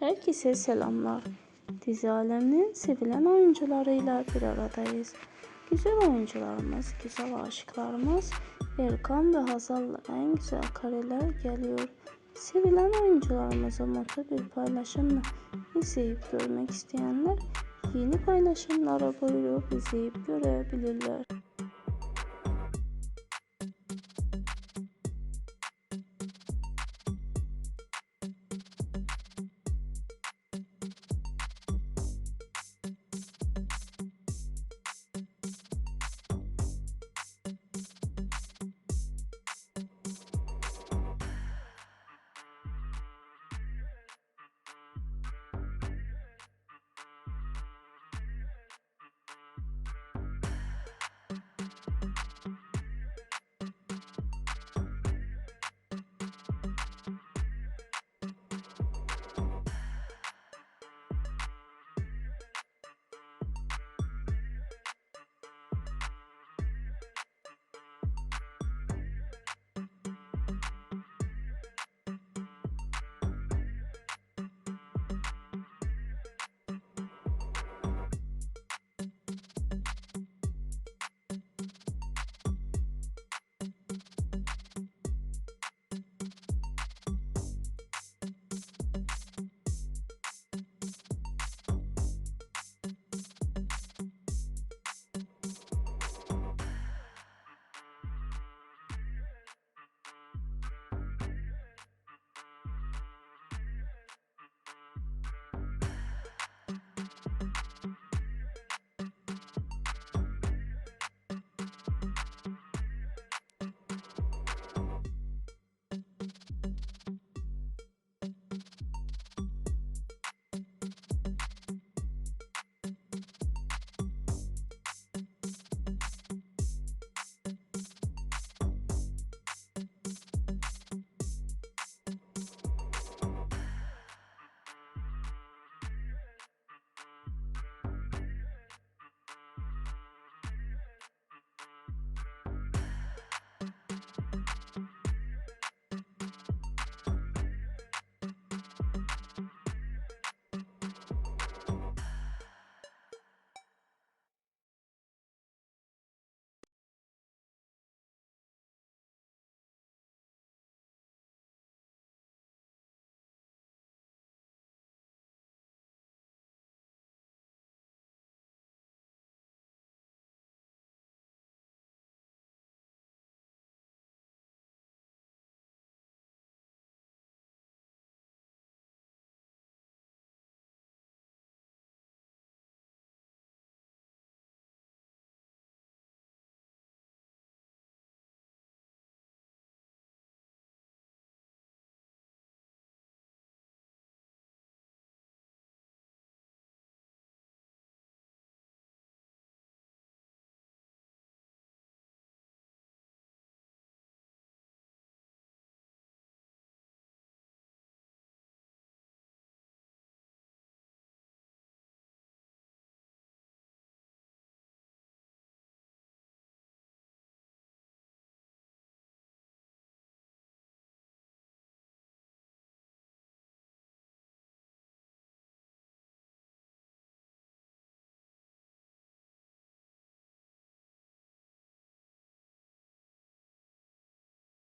Herkese selamlar. Dizi aleminin sevilen oyuncularıyla bir aradayız. Güzel oyuncularımız, güzel aşıklarımız Erkan ve Hazal'la en güzel kareler geliyor. Sevilen oyuncularımızı mutlu bir paylaşımla izleyip görmek isteyenler yeni paylaşımlara buyurup izleyip görebilirler.